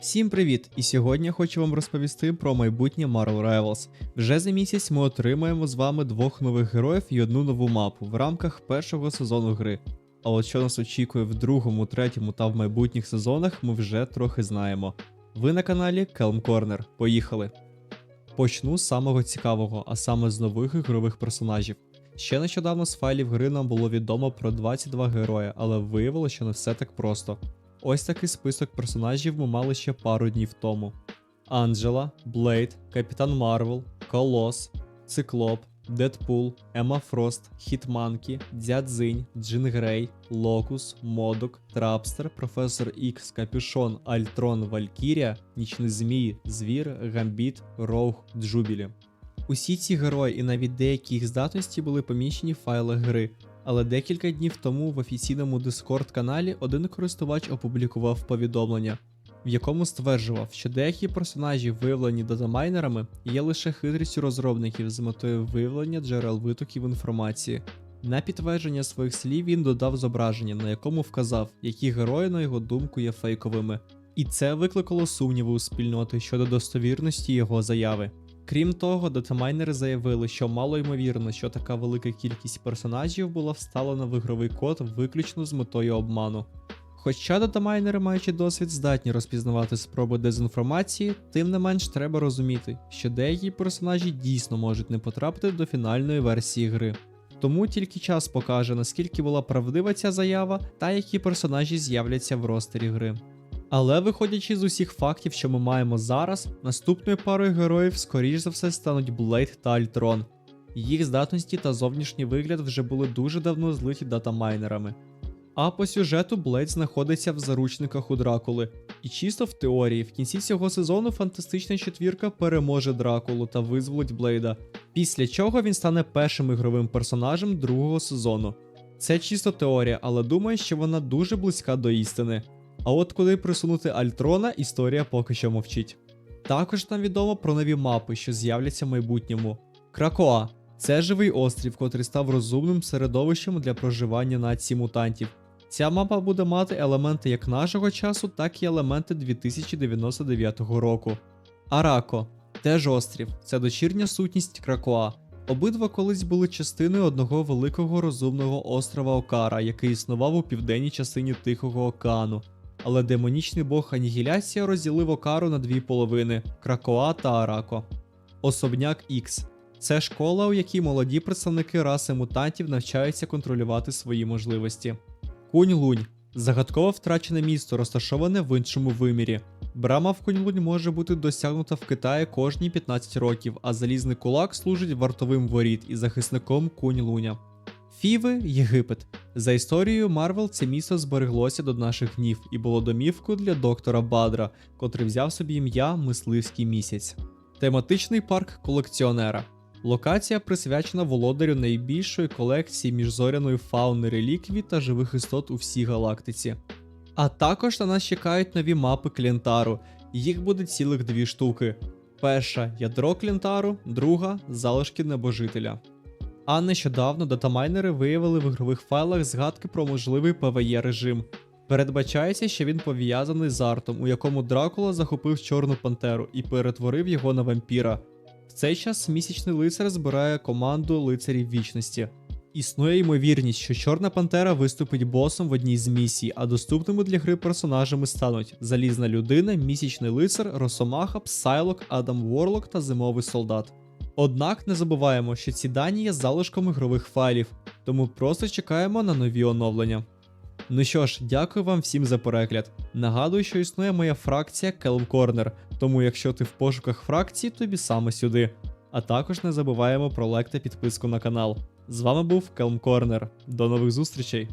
Всім привіт! І сьогодні я хочу вам розповісти про майбутнє Marvel Rivals. Вже за місяць ми отримаємо з вами двох нових героїв і одну нову мапу в рамках першого сезону гри. А от що нас очікує в другому, третьому та в майбутніх сезонах, ми вже трохи знаємо. Ви на каналі Kelm Corner. Поїхали! Почну з самого цікавого, а саме з нових ігрових персонажів. Ще нещодавно з файлів гри нам було відомо про 22 герої, але виявилося, що не все так просто. Ось такий список персонажів ми мали ще пару днів тому: Анджела, Блейд, Капітан Марвел, Колос, Циклоп, Дедпул, Ема Фрост, Хітманкі, Дзядзинь, Джин Грей, Локус, Модок, Трапстер, Професор Ікс, Капюшон, Альтрон, Валькірія, Нічний Змій, Звір, Гамбіт, Роух, Джубілі. Усі ці герої і навіть деякі їх здатності були поміщені в файлах гри, але декілька днів тому в офіційному Discord каналі один користувач опублікував повідомлення, в якому стверджував, що деякі персонажі, виявлені датамайнерами, є лише хитрістю розробників з метою виявлення джерел витоків інформації. На підтвердження своїх слів він додав зображення, на якому вказав, які герої, на його думку, є фейковими. І це викликало сумніви у спільноти щодо достовірності його заяви. Крім того, датамайнери заявили, що мало ймовірно, що така велика кількість персонажів була вставлена в ігровий код виключно з метою обману. Хоча датамайнери, маючи досвід, здатні розпізнавати спроби дезінформації, тим не менш треба розуміти, що деякі персонажі дійсно можуть не потрапити до фінальної версії гри. Тому тільки час покаже, наскільки була правдива ця заява та які персонажі з'являться в ростері гри. Але виходячи з усіх фактів, що ми маємо зараз, наступною парою героїв, скоріш за все, стануть Блейд та Альтрон. Їх здатності та зовнішній вигляд вже були дуже давно злиті датамайнерами. А по сюжету Блейд знаходиться в заручниках у Дракули, і чисто в теорії, в кінці цього сезону фантастична четвірка переможе Дракулу та визволить Блейда, після чого він стане першим ігровим персонажем другого сезону. Це чисто теорія, але думаю, що вона дуже близька до істини. А от куди присунути Альтрона, історія поки що мовчить. Також нам відомо про нові мапи, що з'являться в майбутньому. Кракоа це живий острів, котрий став розумним середовищем для проживання нації мутантів. Ця мапа буде мати елементи як нашого часу, так і елементи 2099 року. Арако теж острів, це дочірня сутність Кракоа. Обидва колись були частиною одного великого розумного острова Окара, який існував у південній частині Тихого океану. Але демонічний бог Анігіляція розділив Окару на дві половини Кракоа та Арако. Особняк Ікс це школа, у якій молоді представники раси мутантів навчаються контролювати свої можливості. Кунь-лунь загадково втрачене місто, розташоване в іншому вимірі. Брама в Кунь-лунь може бути досягнута в Китаї кожні 15 років, а залізний кулак служить вартовим воріт і захисником Кунь-луня. Фіви Єгипет. За історією Марвел, це місто збереглося до наших днів і було домівкою для доктора Бадра, котрий взяв собі ім'я Мисливський місяць. Тематичний парк колекціонера. Локація присвячена володарю найбільшої колекції міжзоряної фауни реліквій та живих істот у всій галактиці. А також на нас чекають нові мапи Клінтару, їх буде цілих дві штуки. Перша ядро Клінтару, друга залишки небожителя. А нещодавно датамайнери виявили в ігрових файлах згадки про можливий PvE режим. Передбачається, що він пов'язаний з артом, у якому Дракула захопив Чорну Пантеру і перетворив його на вампіра. В цей час місячний лицар збирає команду лицарів вічності. Існує ймовірність, що Чорна Пантера виступить босом в одній з місій, а доступними для гри персонажами стануть Залізна людина, місячний лицар, Росомаха, Псайлок, Адам Ворлок та Зимовий солдат. Однак не забуваємо, що ці дані є залишком ігрових файлів, тому просто чекаємо на нові оновлення. Ну що ж, дякую вам всім за перегляд. Нагадую, що існує моя фракція Kelm Corner, тому якщо ти в пошуках фракції, тобі саме сюди. А також не забуваємо про лайк та підписку на канал. З вами був Kelm Corner. До нових зустрічей!